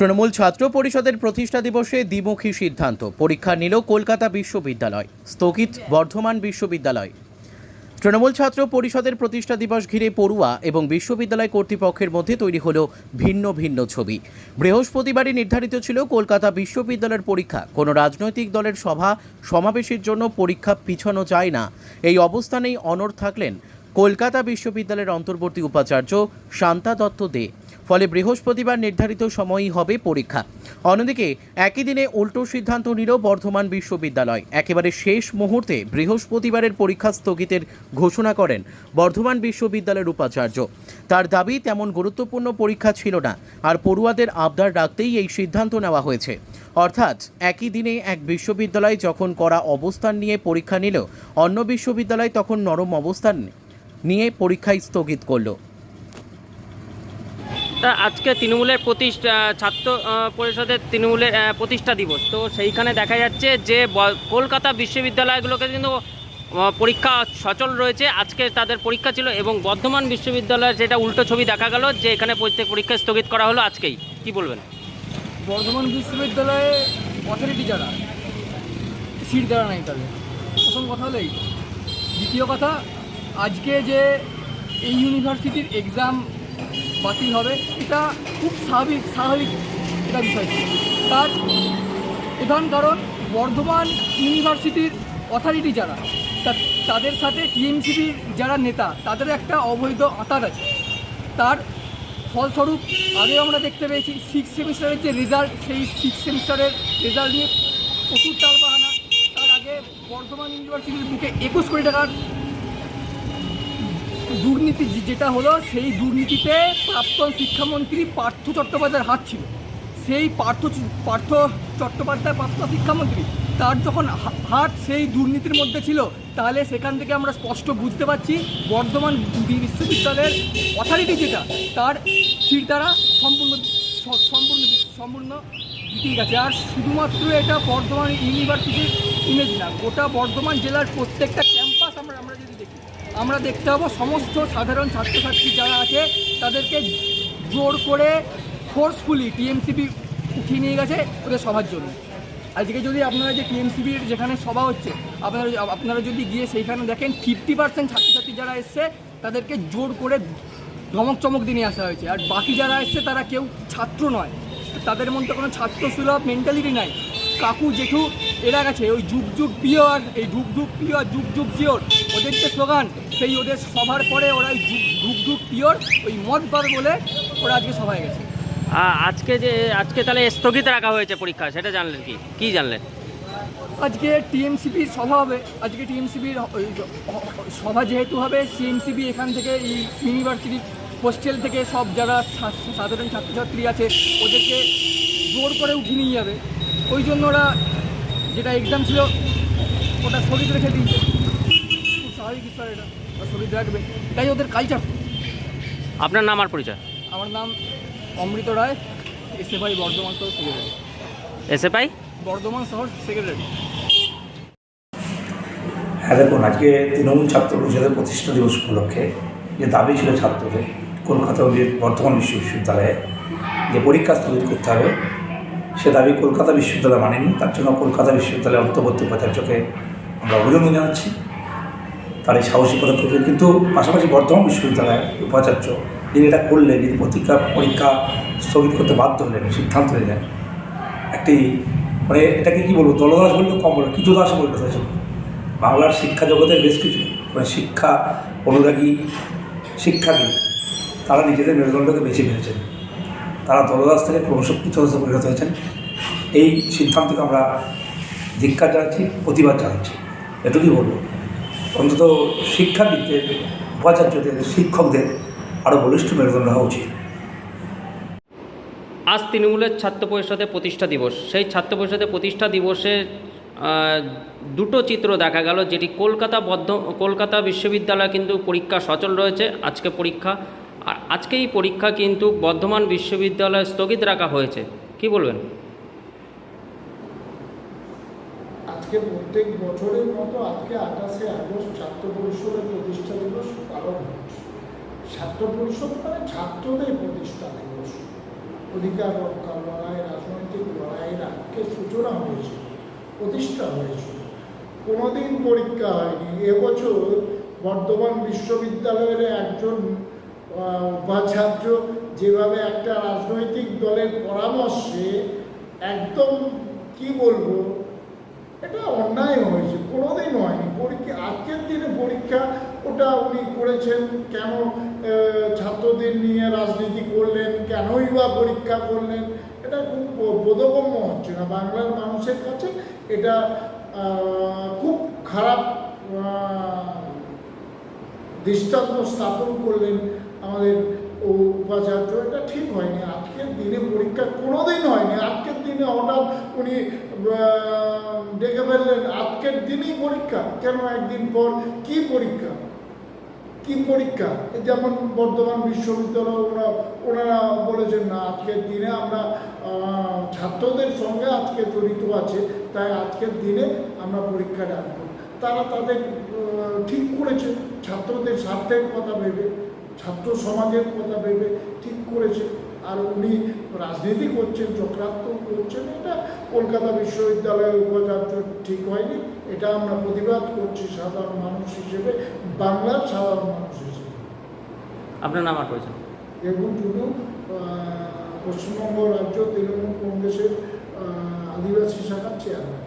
তৃণমূল ছাত্র পরিষদের প্রতিষ্ঠা দিবসে দ্বিমুখী সিদ্ধান্ত। পরীক্ষা নিল কলকাতা বিশ্ববিদ্যালয়, স্থগিত বর্ধমান বিশ্ববিদ্যালয়। তৃণমূল ছাত্র পরিষদের প্রতিষ্ঠা দিবস ঘিরে পড়ুয়া এবং বিশ্ববিদ্যালয় কর্তৃপক্ষের মধ্যে তৈরি হলো ভিন্ন ভিন্ন ছবি। বৃহস্পতিবারই নির্ধারিত ছিল কলকাতা বিশ্ববিদ্যালয়ের পরীক্ষা। কোনো রাজনৈতিক দলের সভা সমাবেশের জন্য পরীক্ষা পিছানো যায় না। এই অবস্থানেই অনড় থাকলেন কলকাতা বিশ্ববিদ্যালয়ের অন্তর্বর্তী উপাচার্য শান্তা দত্ত দে। ফলে বৃহস্পতিবার নির্ধারিত সময়ই হবে পরীক্ষা। অন্যদিকে, একই দিনে উল্টো সিদ্ধান্ত নিল বর্ধমান বিশ্ববিদ্যালয়। একেবারে শেষ মুহূর্তে বৃহস্পতিবারের পরীক্ষা স্থগিতের ঘোষণা করেন বর্ধমান বিশ্ববিদ্যালয়ের উপাচার্য। তার দাবি, তেমন গুরুত্বপূর্ণ পরীক্ষা ছিল না, আর পড়ুয়াদের আবদার রাখতেই এই সিদ্ধান্ত নেওয়া হয়েছে। অর্থাৎ, একই দিনে এক বিশ্ববিদ্যালয় যখন করা অবস্থান নিয়ে পরীক্ষা নিল, অন্য বিশ্ববিদ্যালয় তখন নরম অবস্থান নিয়ে পরীক্ষায় স্থগিত করল। তা আজকে তৃণমূলের প্রতিষ্ঠা ছাত্র পরিষদের তৃণমূলের প্রতিষ্ঠা দিবস। তো সেইখানে দেখা যাচ্ছে যে কলকাতা বিশ্ববিদ্যালয়গুলোকে কিন্তু পরীক্ষা সচল রয়েছে। আজকে তাদের পরীক্ষা ছিল এবং বর্ধমান বিশ্ববিদ্যালয়ের যেটা উল্টো ছবি দেখা গেল যে, এখানে প্রত্যেক পরীক্ষা স্থগিত করা হলো আজকেই। কি বলবেন? বর্ধমান বিশ্ববিদ্যালয়ে অথরিটি যারা, সিট দেওয়া নাই তাদের। প্রথম কথা হলো দ্বিতীয় কথা, আজকে যে এই ইউনিভার্সিটির এক্সাম বাতিল হবে। এটা খুব স্বাভাবিক স্বাভাবিক এটা বিষয়। তার প্রধান কারণ বর্ধমান ইউনিভার্সিটির অথরিটি যারা তাদের সাথে টিএমসিবির যারা নেতা, তাদের একটা অবৈধ আতার আছে। তার ফলস্বরূপ আগেও আমরা দেখতে পেয়েছি সিক্স সেমিস্টারের যে রেজাল্ট সেই সিক্স সেমিস্টারের রেজাল্ট নিয়ে প্রচুর টাল বাহানা তার আগে বর্ধমান ইউনিভার্সিটির বুকে একুশ কোটি টাকার দুর্নীতি যেটা হলো, সেই দুর্নীতিতে প্রাক্তন শিক্ষামন্ত্রী পার্থ চট্টোপাধ্যায়ের হাত ছিল। সেই পার্থ পার্থ চট্টোপাধ্যায় প্রাক্তন শিক্ষামন্ত্রী, তার যখন হাত সেই দুর্নীতির মধ্যে ছিল, তাহলে সেখান থেকে আমরা স্পষ্ট বুঝতে পারছি বর্ধমান বিশ্ববিদ্যালয়ের অথরিটি যেটা, তার সিট দ্বারা সম্পূর্ণ সম্পূর্ণ সম্পূর্ণ ঠিক আছে আর শুধুমাত্র এটা বর্ধমান ইউনিভার্সিটির ইমেজ না, গোটা বর্ধমান জেলার প্রত্যেকটা ক্যাম্পাস আমরা আমরা যদি আমরা দেখতে পাবো সমস্ত সাধারণ ছাত্রছাত্রী যারা আছে, তাদেরকে জোর করে ফোর্সফুলি টিএমসিবি উঠিয়ে নিয়ে গেছে ওদের সভার জন্য। আজকে যদি আপনারা যে টিএমসিবির যেখানে সভা হচ্ছে, আপনারা আপনারা যদি গিয়ে সেইখানে দেখেন ফিফটি পার্সেন্ট ছাত্রছাত্রী যারা এসছে, তাদেরকে জোর করে ধমক চমক দিয়ে নিয়ে আসা হয়েছে। আর বাকি যারা এসছে, তারা কেউ ছাত্র নয়। তাদের মধ্যে কোনো ছাত্র সুলভ মেন্টালিটি নাই। কাকু জেঠু এরা গেছে। ওই যুগ যুগ প্রিয় আর এই যুগ প্রিয় আর যুগ যুগ পিওর। ওদের যে স্লোগান সেই ওদের সভার পরে ওরা ওই যুগ যুগ পিওর ওই মদ পাবে বলে ওরা আজকে সভায় গেছে। আ- আজকে যে আজকে তাহলে স্থগিত রাখা হয়েছে পরীক্ষা সেটা জানলেন কি? কি জানলেন? আজকে টিএমসিবির সভা হবে। আজকে টিএমসিবির সভা যেহেতু হবে সিএমসিবি এখান থেকে এই ইউনিভার্সিটির হোস্টেল থেকে সব যারা সাধারণ ছাত্রছাত্রী আছে ওদেরকে জোর করে উঠিয়ে নিয়ে যাবে। ওই জন্য ওরা যেটা এক্সাম ছিল ওটা স্থগিত রেখে দিয়েছে। খুব স্বাভাবিক বিষয় এটা ওরা স্থগিত রাখবে। এটাই ওদের কালচার আপনার নাম আর পরিচয়? আমার নাম অমৃত রায় এসে ভাই বর্ধমান শহর সেক্রেটারি এসে পাই বর্ধমান শহর সেক্রেটারি হ্যাঁ দেখুন আজকে তৃণমূল ছাত্র পরিষদের প্রতিষ্ঠা দিবস উপলক্ষে যে দাবি ছিল ছাত্রদের কলকাতা বর্ধমান বিশ্ব বিশ্ববিদ্যালয়ে যে পরীক্ষা স্থগিত করতে হবে সে দাবি কলকাতা বিশ্ববিদ্যালয় মানেনি, তার জন্য কলকাতা বিশ্ববিদ্যালয়ের অন্তর্বর্তী উপাচার্যকে আমরা অভিনন্দন জানাচ্ছি। তার এই সাহসী পদক্ষেপে কিন্তু পাশাপাশি বর্ধমান বিশ্ববিদ্যালয়ের উপাচার্য, যিনি এটা করলেন, যিনি পরীক্ষা পরীক্ষা স্থগিত করতে বাধ্য হলেন, সিদ্ধান্ত নিলেন। একটি মানে এটাকে কী বলব, দলদাস বললেও কম বলব কিছু দাস পরিণত হয়েছে বাংলার শিক্ষা জগতের বেশ কিছু মানে শিক্ষা অনুরাগী শিক্ষাবিদ, তারা নিজেদের মেরুদণ্ডকে বেছে নিয়েছেন তারা দলদাস থেকে ক্রমশ পৃথকদাসে পরিণত হয়েছেন। এই সিদ্ধান্তকে আমরা ধিক্কার জানাচ্ছি, প্রতিবাদ জানাচ্ছি। এটুকুই বলব। অন্তত শিক্ষাবিদদের, উপাচার্যদের, শিক্ষকদের আরও বলিষ্ঠ মেরুদণ্ড হওয়া উচিত। আজ তৃণমূলের ছাত্র পরিষদের প্রতিষ্ঠা দিবস। সেই ছাত্র পরিষদের প্রতিষ্ঠা দিবসে দুটো চিত্র দেখা গেল, যেটি কলকাতা বদ্ধ, কলকাতা বিশ্ববিদ্যালয় কিন্তু পরীক্ষা সচল রয়েছে। আজকে পরীক্ষা আর আজকে এই পরীক্ষা কিন্তু বর্ধমান বিশ্ববিদ্যালয়ে স্থগিত রাখা হয়েছে। কি বলবেন? আজকে প্রত্যেক বছরের মতো আজকে আঠাশে আগস্ট ছাত্র পরিষদের প্রতিষ্ঠা দিবস পালন হচ্ছে। ছাত্র পরিষদ মানে ছাত্রদের প্রতিষ্ঠা দিবস। অধিকার রক্ষা, লড়াই, রাজনৈতিক লড়াইয়ের আজকে সূচনা হয়েছিল প্রতিষ্ঠা হয়েছিল কোনোদিন পরীক্ষা হয়নি। এবছর বর্ধমান বিশ্ববিদ্যালয়ের একজন উপাচার্য যেভাবে একটা রাজনৈতিক দলের পরামর্শে একদম কি বলব, এটা অন্যায় হয়েছে, কোনোদিন হয়নি। পরীক্ষা, আজকের দিনে পরীক্ষা ওটা উনি করেছেন, কেন ছাত্রদের নিয়ে রাজনীতি করলেন, কেনই বা পরীক্ষা করলেন, এটা খুব বোধগম্য হচ্ছে না। বাংলার মানুষের কাছে এটা খুব খারাপ দৃষ্টান্ত স্থাপন করলেন আমাদের ও উপাচার্য, এটা ঠিক হয়নি। আজকের দিনে পরীক্ষা কোনোদিন হয়নি। আজকের দিনে হঠাৎ উনি ডেকে ফেললেন, আজকের দিনই পরীক্ষা। কেন একদিন পর? কি পরীক্ষা? কি পরীক্ষা? যেমন বর্ধমান বিশ্ববিদ্যালয়, ওরা, ওনারা বলেছেন, না, আজকের দিনে আমরা ছাত্রদের সঙ্গে আজকে জড়িত আছে, তাই আজকের দিনে আমরা পরীক্ষা রাখব তারা তাদের ঠিক করেছে। ছাত্রদের স্বার্থের কথা ভেবে ছাত্র সমাজের কথা ভেবে ঠিক করেছে। আর উনি রাজনীতি করছেন চক্রান্ত করছেন এটা কলকাতা বিশ্ববিদ্যালয়ের উপাচার্য ঠিক হয়নি। এটা আমরা প্রতিবাদ করছি সাধারণ মানুষ হিসেবে বাংলার সাধারণ মানুষ হিসেবে। আপনার নাম আর পরিচয়? এবং শুধু পশ্চিমবঙ্গ রাজ্য তৃণমূল কংগ্রেসের আদিবাসী শাখার চেয়ারম্যান